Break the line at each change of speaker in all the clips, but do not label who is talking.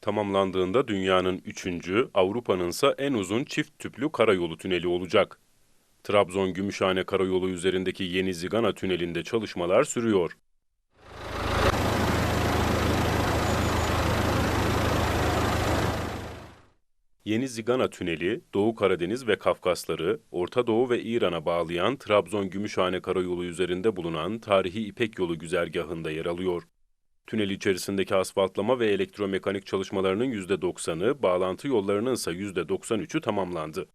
Tamamlandığında dünyanın üçüncü, Avrupa'nın ise en uzun çift tüplü karayolu tüneli olacak. Trabzon-Gümüşhane Karayolu üzerindeki yeni Zigana Tüneli'nde çalışmalar sürüyor. Yeni Zigana Tüneli, Doğu Karadeniz ve Kafkasları, Orta Doğu ve İran'a bağlayan Trabzon-Gümüşhane Karayolu üzerinde bulunan tarihi İpek Yolu güzergahında yer alıyor. Tünel içerisindeki asfaltlama ve elektromekanik çalışmalarının %90'ı, bağlantı yollarının ise %93'ü tamamlandı.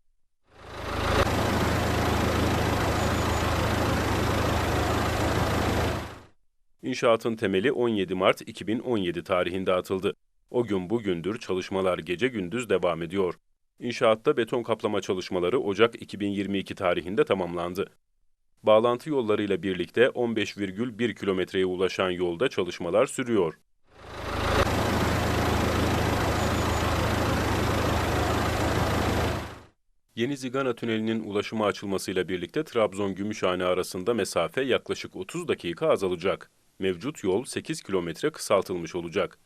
İnşaatın temeli 17 Mart 2017 tarihinde atıldı. O gün bugündür çalışmalar gece gündüz devam ediyor. İnşaatta beton kaplama çalışmaları Ocak 2022 tarihinde tamamlandı. Bağlantı yollarıyla birlikte 15,1 kilometreye ulaşan yolda çalışmalar sürüyor. Yeni Zigana Tüneli'nin ulaşıma açılmasıyla birlikte Trabzon-Gümüşhane arasında mesafe yaklaşık 30 dakika azalacak. Mevcut yol 8 kilometre kısaltılmış olacak.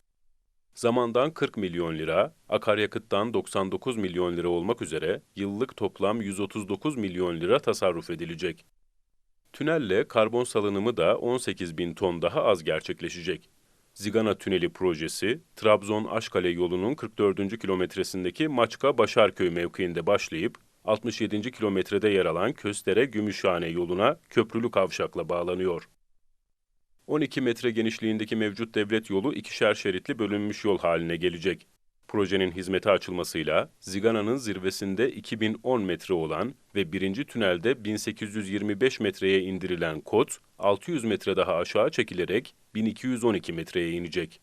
Zamandan 40 milyon lira, akaryakıttan 99 milyon lira olmak üzere yıllık toplam 139 milyon lira tasarruf edilecek. Tünelle karbon salınımı da 18 bin ton daha az gerçekleşecek. Zigana Tüneli projesi, Trabzon-Aşkale yolunun 44. kilometresindeki Maçka-Başarköy mevkiinde başlayıp, 67. kilometrede yer alan Köstere-Gümüşhane yoluna köprülü kavşakla bağlanıyor. 12 metre genişliğindeki mevcut devlet yolu ikişer şeritli bölünmüş yol haline gelecek. Projenin hizmete açılmasıyla Zigana'nın zirvesinde 2010 metre olan ve birinci tünelde 1825 metreye indirilen kod 600 metre daha aşağı çekilerek 1212 metreye inecek.